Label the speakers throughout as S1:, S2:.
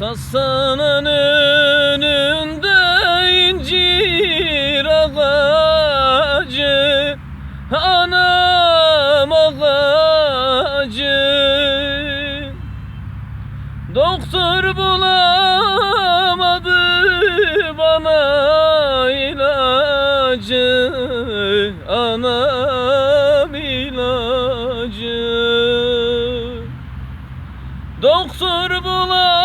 S1: Hastanın önünde incir ağacı Anam ağacı. Doktor bulamadı bana ilacı Anam ilacı. Doktor bulamadı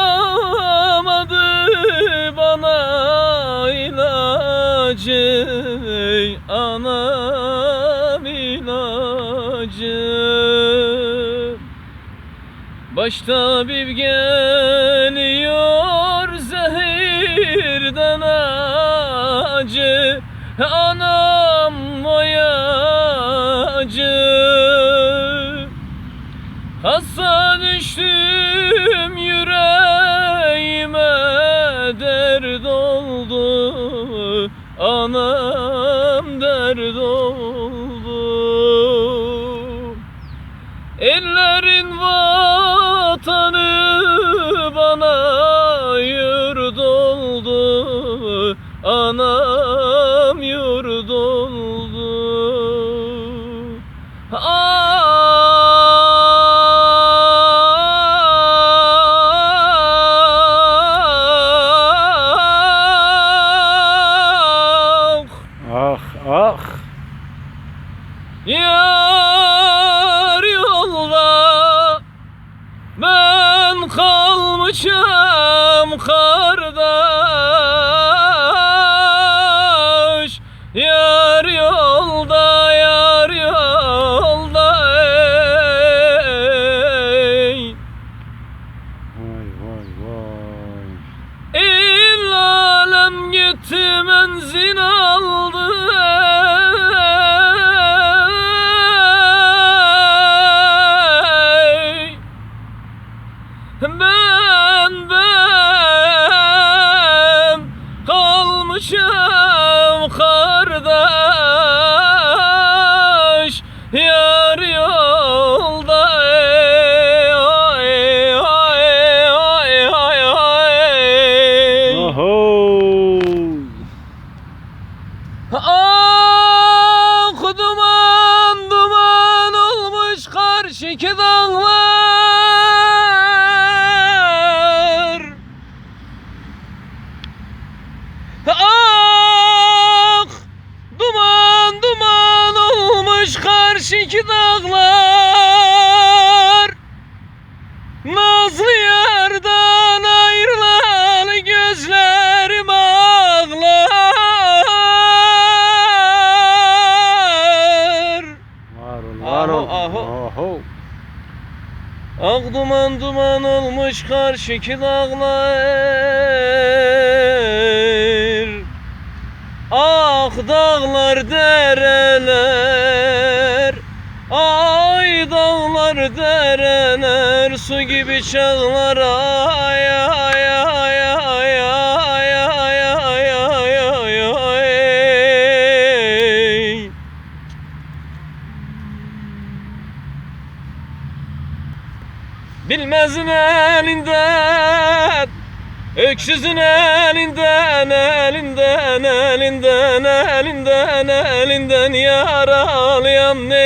S1: ilacı anam ilacı. Başta bir geliyor zehirden acı. Anam vay acı Hasan düştü Anam dert oldu. Ellerin vatanı kalmışım kardeş. Yar yolda yar yolda ey.
S2: Vay vay vay.
S1: İl alem gitti menzil aldı kalmışım kardeş Yar yolda ey oy oy oy oy oy
S2: Oho.
S1: Ah duman duman olmuş karşıki dağlar karşıki dağlar Nazlı yardan ayrılan gözlerim ağlar
S2: Var ol var ol.
S1: Aho, aho. Ak duman duman olmuş karşıki dağlar Ah dağlar dereler Ay dağlar dereler Su gibi çağlar. Ay ay ay ay ay ay ay ay ay ay. Bilmezin elinden Öksüzün elinden Elinden elinden elinden elinden Yaralıyam ne